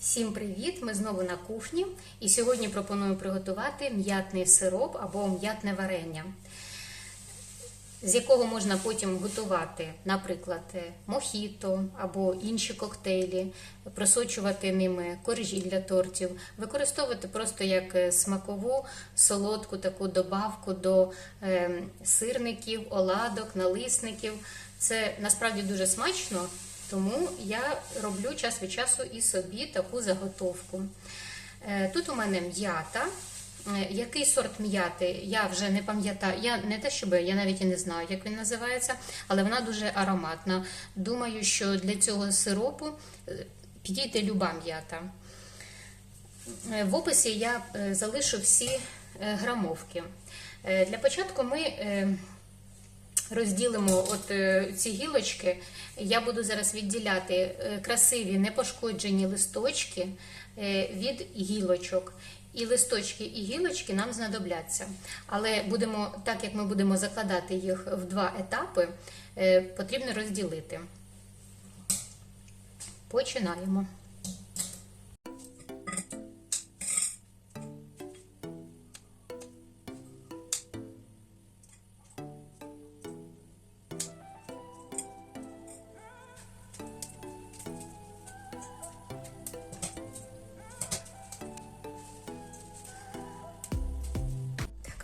Всім привіт! Ми знову на кухні, і сьогодні пропоную приготувати м'ятний сироп або м'ятне варення, з якого можна потім готувати, наприклад, мохіто або інші коктейлі, просочувати ними коржі для тортів, використовувати просто як смакову солодку таку добавку до е, сирників, оладок, налисників. Це насправді дуже смачно. Тому я роблю час від часу і собі таку заготовку. Е, Тут у мене м'ята. Е, Який сорт м'яти, я вже не пам'ятаю. Я не те, щоб я навіть і не знаю, як він називається, але вона дуже ароматна. Думаю, що для цього сиропу е, підійде люба м'ята. В описі я залишу всі грамовки. Для початку ми розділимо от е, ці гілочки. Я буду зараз відділяти е, красиві непошкоджені листочки е, від гілочок. І листочки, і гілочки нам знадобляться. Але будемо, так як ми будемо закладати їх в два етапи, потрібно розділити. Починаємо.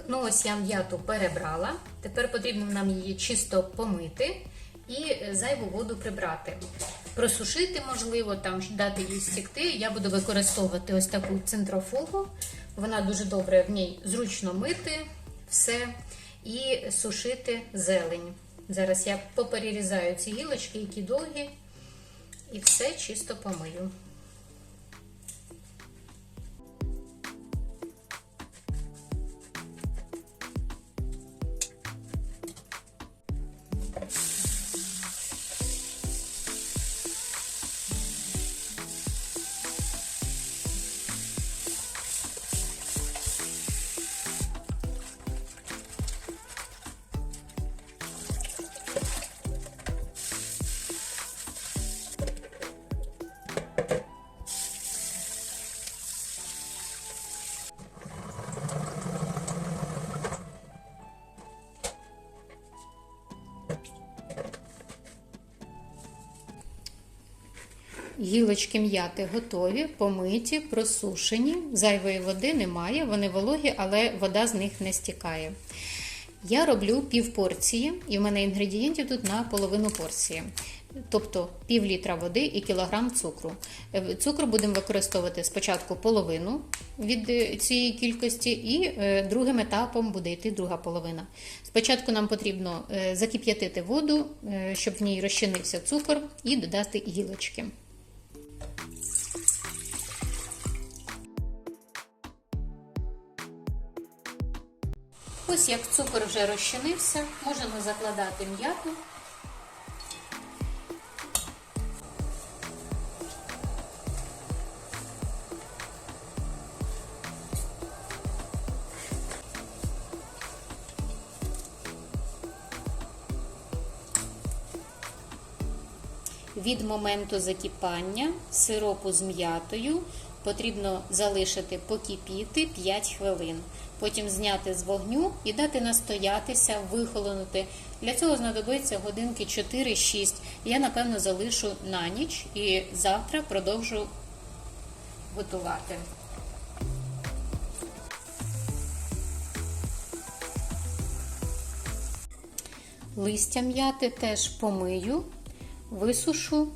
Ну ось я м'яту перебрала. Тепер потрібно нам її чисто помити і зайву воду прибрати. Просушити, можливо, там дати їй стікти. Я буду використовувати ось таку центрофугу. Вона дуже добре в ній зручно мити все і сушити зелень. Зараз я поперерізаю ці гілочки, які довгі, і все чисто помию. Гілочки м'яти готові, помиті, просушені. Зайвої води немає, вони вологі, але вода з них не стікає. Я роблю пів порції, і в мене інгредієнтів тут на половину порції. Тобто пів літра води і кілограм цукру. Е, Цукру будемо використовувати спочатку половину від е, цієї кількості, і е, другим етапом буде йти друга половина. Спочатку нам потрібно закип'ятити воду, щоб в ній розчинився цукор, і додати гілочки. Ось як цукор вже розчинився, можемо закладати м'яту. Від моменту закипання сиропу з м'ятою потрібно залишити покипіти 5 хвилин. Потім зняти з вогню і дати настоятися, вихолонути. Для цього знадобиться годинки 4-6. Я, напевно, залишу на ніч і завтра продовжу готувати. Листя м'яти теж помию, висушу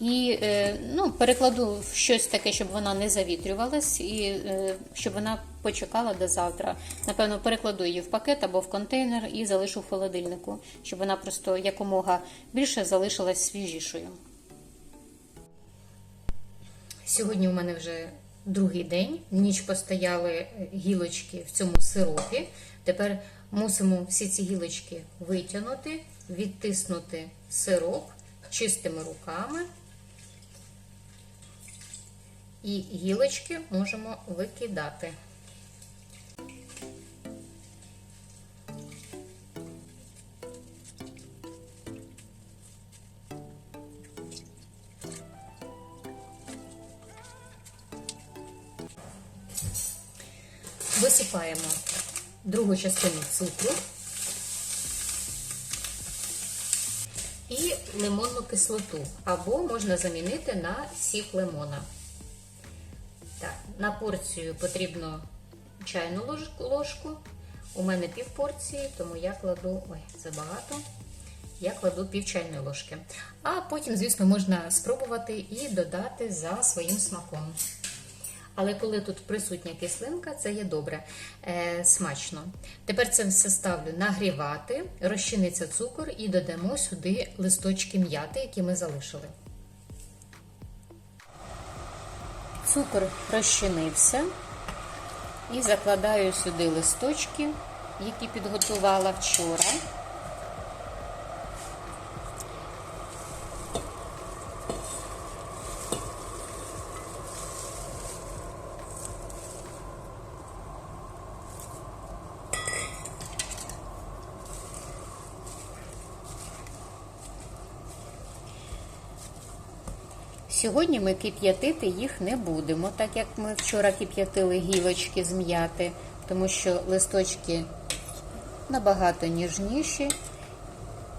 і е, ну, перекладу в щось таке, щоб вона не завітрювалась, і е, щоб вона почекала до завтра. Напевно, перекладу її в пакет або в контейнер і залишу в холодильнику, щоб вона просто якомога більше залишилась свіжішою. Сьогодні у мене вже другий день. Ніч постояли гілочки в цьому сиропі. Тепер мусимо всі ці гілочки витягнути, відтиснути сироп чистими руками і гілочки можемо викидати. Висипаємо другу частину цукру. Лимонну кислоту, або можна замінити на сік лимона. Так, На порцію потрібно чайну ложку. У мене пів порції, тому я кладу, ой, це багато. Я кладу пів чайної ложки. А потім, звісно, можна спробувати і додати за своїм смаком. Але коли тут присутня кислинка, це є добре, е, смачно. Тепер це все ставлю нагрівати, розчиниться цукор і додамо сюди листочки м'яти, які ми залишили. Цукор розчинився і закладаю сюди листочки, які підготувала вчора. Сьогодні ми кип'ятити їх не будемо, так як ми вчора кип'ятили гілочки з м'яти, тому що листочки набагато ніжніші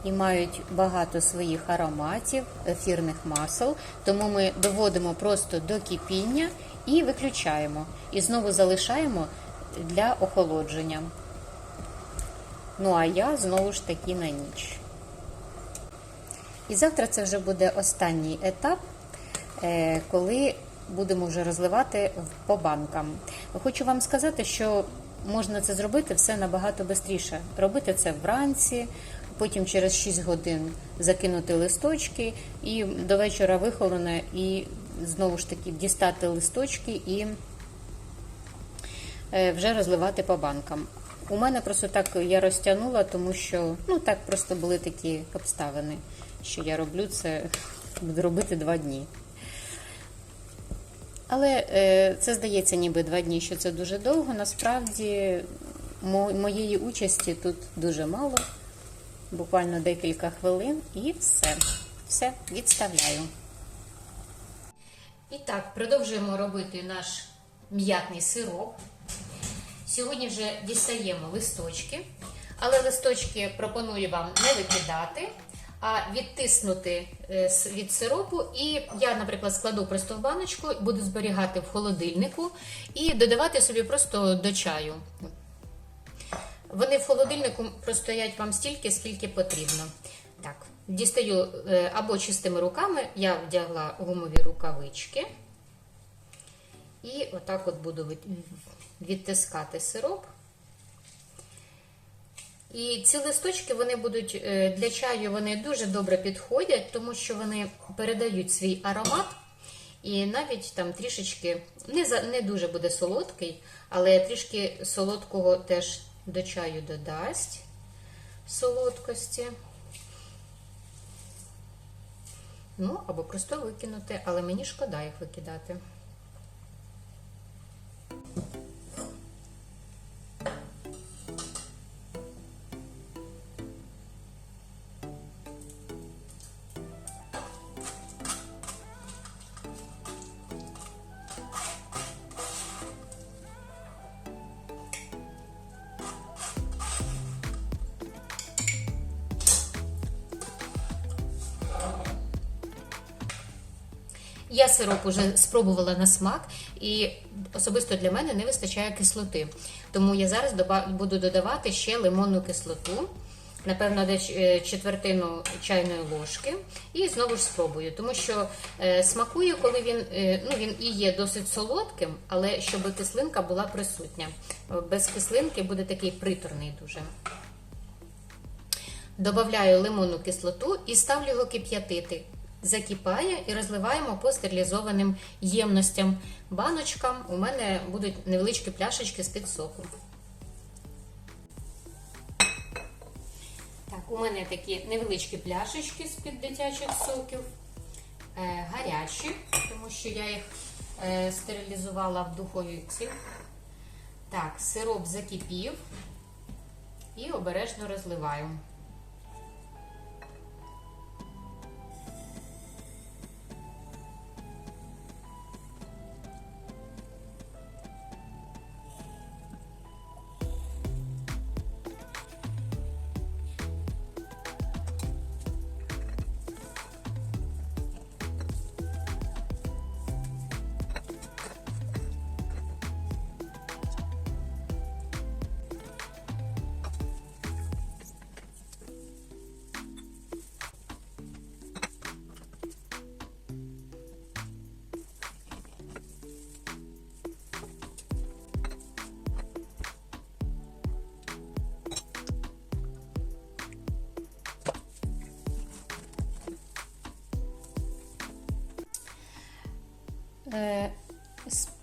і мають багато своїх ароматів, ефірних масел. Тому ми доводимо просто до кипіння і виключаємо. І знову залишаємо для охолодження. Ну, а я знову ж таки на ніч. І завтра це вже буде останній етап. Е, коли будемо вже розливати по банкам. Хочу вам сказати, що можна це зробити все набагато швидше. Робити це вранці, потім через 6 годин закинути листочки і до вечора вихолоне, і знову ж таки дістати листочки і е, вже розливати по банкам. У мене просто так я розтягнула, тому що ну так просто були такі обставини, що я роблю це, буду робити два дні. Але е, це здається, ніби два дні, що це дуже довго. Насправді моєї участі тут дуже мало, буквально декілька хвилин, і все. Все, відставляю. І так, продовжуємо робити наш м'ятний сироп. Сьогодні вже дістаємо листочки, але листочки пропоную вам не викидати відтиснути е, від сиропу. І я, наприклад, складу просто в баночку, буду зберігати в холодильнику і додавати собі просто до чаю. Вони в холодильнику простоять вам стільки, скільки потрібно. Так, Дістаю е, або чистими руками, я вдягла гумові рукавички. І отак от буду відтискати сироп. І ці листочки вони будуть е, для чаю вони дуже добре підходять, тому що вони передають свій аромат. І навіть там трішечки не не дуже буде солодкий, але трішки солодкого теж до чаю додасть солодкості. Ну, або просто викинути, але мені шкода їх викидати. Я сироп уже спробувала на смак, і особисто для мене не вистачає кислоти. Тому я зараз буду додавати ще лимонну кислоту, напевно, десь е, четвертину чайної ложки. І знову ж спробую, тому що е, смакує, коли він е, ну, він і є досить солодким, але щоб кислинка була присутня. Без кислинки буде такий приторний дуже. Добавляю лимонну кислоту і ставлю його кип'ятити закипає і розливаємо по стерилізованим ємностям. Баночкам у мене будуть невеличкі пляшечки з-під соку. Так, У мене такі невеличкі пляшечки з-під дитячих соків, е, гарячі, тому що я їх е, стерилізувала в духовці. Так, сироп закипів і обережно розливаю.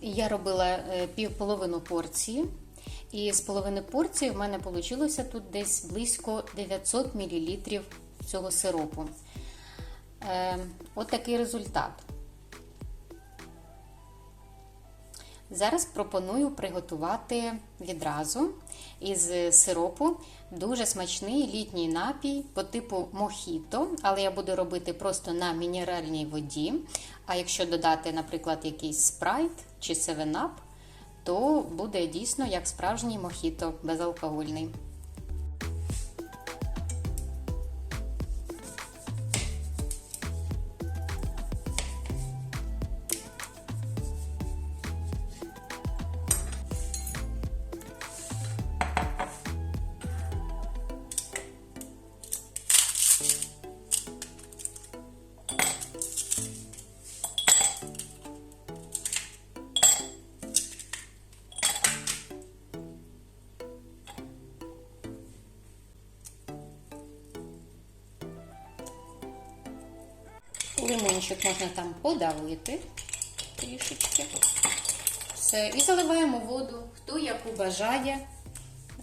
Я робила півполовину порції, і з половини порції в мене вийшло тут десь близько 900 мл цього сиропу. Е, От такий результат. Зараз пропоную приготувати відразу із сиропу дуже смачний літній напій по типу мохіто, але я буду робити просто на мінеральній воді. А якщо додати, наприклад, якийсь спрайт чи 7-Up, то буде дійсно як справжній мохіто безалкогольний. Лимончик можна там подавити трішечки. Все. І заливаємо воду, хто яку бажає.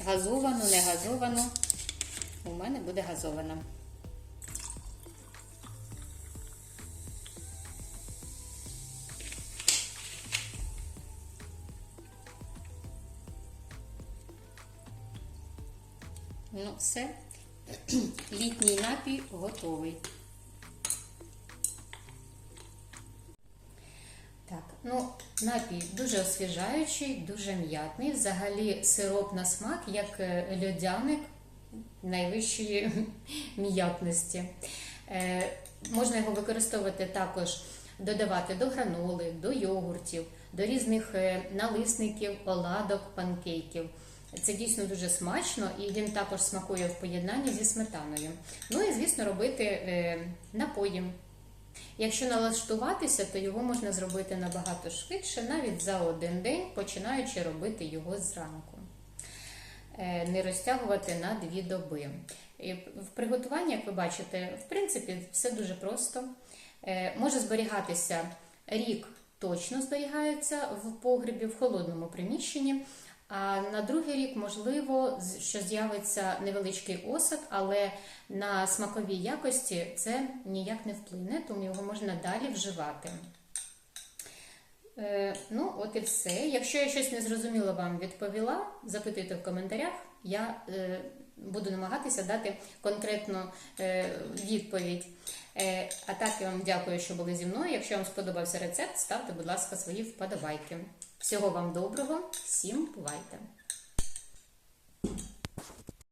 Газовану, не газовану. У мене буде газована. Ну, все. Літній напій готовий. Так, ну, напій дуже освіжаючий, дуже м'ятний. Взагалі сироп на смак, як е, льодяник найвищої м'ятності. Е, можна його використовувати також, додавати до граноли, до йогуртів, до різних е, налисників, оладок, панкейків. Це дійсно дуже смачно і він також смакує в поєднанні зі сметаною. Ну і, звісно, робити е, напої. Якщо налаштуватися, то його можна зробити набагато швидше, навіть за один день, починаючи робити його зранку. Е, Не розтягувати на дві доби. В приготуванні, як ви бачите, в принципі, все дуже просто. Е, Може зберігатися рік, точно зберігається в погребі, в холодному приміщенні. А на другий рік, можливо, що з'явиться невеличкий осад, але на смаковій якості це ніяк не вплине, тому його можна далі вживати. Е, ну, от і все. Якщо я щось незрозуміло вам відповіла, запитуйте в коментарях. Я е, буду намагатися дати конкретну е, відповідь. А так я вам дякую, що були зі мною. Якщо вам сподобався рецепт, ставте, будь ласка, свої вподобайки. Всього вам доброго, всім бувайте!